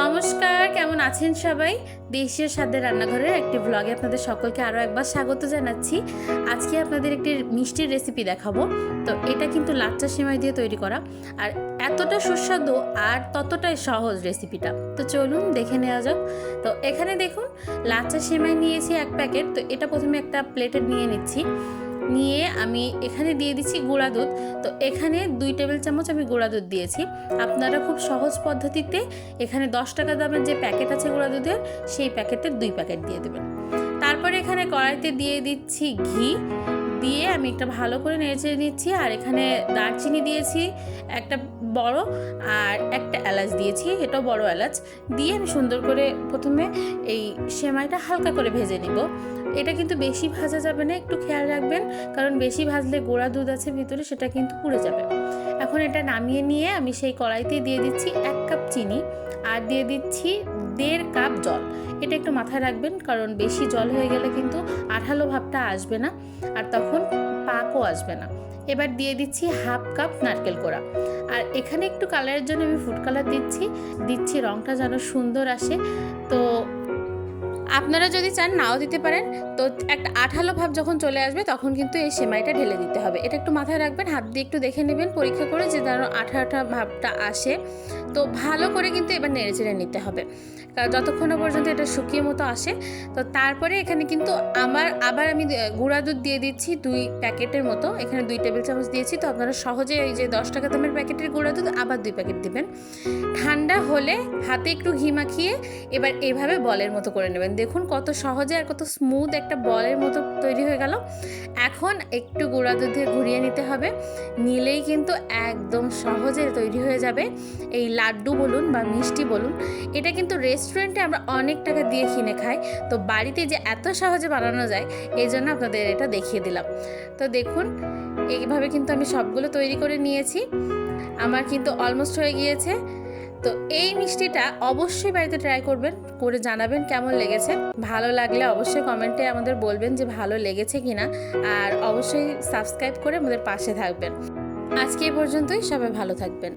নমস্কার, কেমন আছেন সবাই? দেশীয় স্বাদের রান্নাঘরের একটি ব্লগে আপনাদের সকলকে আরও একবার স্বাগত জানাচ্ছি। আজকে আপনাদের একটি মিষ্টির রেসিপি দেখাবো। তো এটা কিন্তু লাচ্চা সেমাই দিয়ে তৈরি করা। আর এতটা সুস্বাদু আর ততটাই সহজ রেসিপিটা তো চলুন দেখে নেওয়া যাক। তো এখানে দেখুন, লাচ্চা সেমাই নিয়েছি এক প্যাকেট। তো এটা প্রথমে একটা প্লেটে নিয়ে নিচ্ছি। নিয়ে আমি এখানে দিয়ে দিচ্ছি গুঁড়া দুধ। তো এখানে দুই টেবিল চামচ আমি গুঁড়া দুধ দিয়েছি। আপনারা খুব সহজ পদ্ধতিতে এখানে দশ টাকা দামের যে প্যাকেট আছে গুঁড়া দুধের, সেই প্যাকেটের দুই প্যাকেট দিয়ে দেবেন। তারপরে এখানে কড়াইতে দিয়ে দিচ্ছি ঘি। দিয়ে আমি একটা ভালো করে নেড়ে নিচ্ছি, আর এখানে দারচিনি দিয়েছি, একটা বড় আর একটা এলাচ দিয়েছি, এটাও বড় এলাচ। দিয়ে আমি সুন্দর করে প্রথমে এই সেমাইটা হালকা করে ভেজে নিব। এটা কিন্তু বেশি ভাজা যাবে না, একটু খেয়াল রাখবেন, কারণ বেশি ভাজলে গোড়া দুধ আছে ভিতরে, সেটা কিন্তু পুড়ে যাবে। এখন এটা নামিয়ে নিয়ে আমি সেই কড়াইতে দিয়ে দিচ্ছি এক কাপ চিনি আর দিয়ে দিচ্ছি দেড় কাপ জল। এটা একটু মাথায় রাখবেন কারণ বেশি জল হয়ে গেলে কিন্তু আঠালো ভাবটা আসবে না আর তখন পাকও আসবে না। এবার দিয়ে দিচ্ছি হাফ কাপ নারকেল কোড়া। আর এখানে একটু কালারের জন্য আমি ফুড কালার দিচ্ছি। দিচ্ছি রঙটা যেন সুন্দর আসে। তো আপনারা যদি চান নাও দিতে পারেন, তো একটা আঠালো ভাব যখন চলে আসবে, তখন কিন্তু এই সেমাইটা ঢেলে দিতে হবে। এটা একটু মাথায় রাখবেন, হাত দিয়ে একটু দেখে নেবেন, পরীক্ষা করে যে যেন আঠা আঠা ভাবটা আসে। তো ভালো করে কিন্তু এবার নেড়ে চেড়ে নিতে হবে। যতক্ষণ পর্যন্ত এটা শুকিয়ে মতো আসে, তো তারপরে এখানে কিন্তু আমার, আবার আমি গুঁড়া দুধ দিয়ে দিচ্ছি দুই প্যাকেটের মতো। এখানে দুই টেবিল চামচ দিয়েছি, তো আপনারা সহজে এই যে দশ টাকা দামের প্যাকেটের গুঁড়া দুধ আবার দুই প্যাকেট দিবেন। ঠান্ডা হলে হাতে একটু ঘি মাখিয়ে এবার এভাবে বলের মতো করে নেবেন। দেখুন কত সহজে আর কত স্মুথ একটা বলের মতো তৈরি হয়ে গেল। এখন একটু গুঁড়া দুধ ঘুরিয়ে নিতে হবে। নিলেই কিন্তু একদম সহজে তৈরি হয়ে যাবে। এই লাড্ডু বলুন বা মিষ্টি বলুন, এটা কিন্তু রেস্টুরেন্টে আমরা অনেক টাকা দিয়ে কিনে খাই। তো বাড়িতে যে এত সহজে বানানো যায়, এই জন্য আপনাদের এটা দেখিয়ে দিলাম। তো দেখুন, এইভাবে কিন্তু আমি সবগুলো তৈরি করে নিয়েছি। আমার কিন্তু অলমোস্ট হয়ে গিয়েছে। তো এই মিষ্টিটা অবশ্যই বাড়িতে ট্রাই করবেন, করে জানাবেন কেমন লেগেছে। ভালো লাগলে অবশ্যই কমেন্টে আমাদের বলবেন যে ভালো লেগেছে কিনা, আর অবশ্যই সাবস্ক্রাইব করে আমাদের পাশে থাকবেন। আজকে এই পর্যন্তই, সবাই ভালো থাকবেন।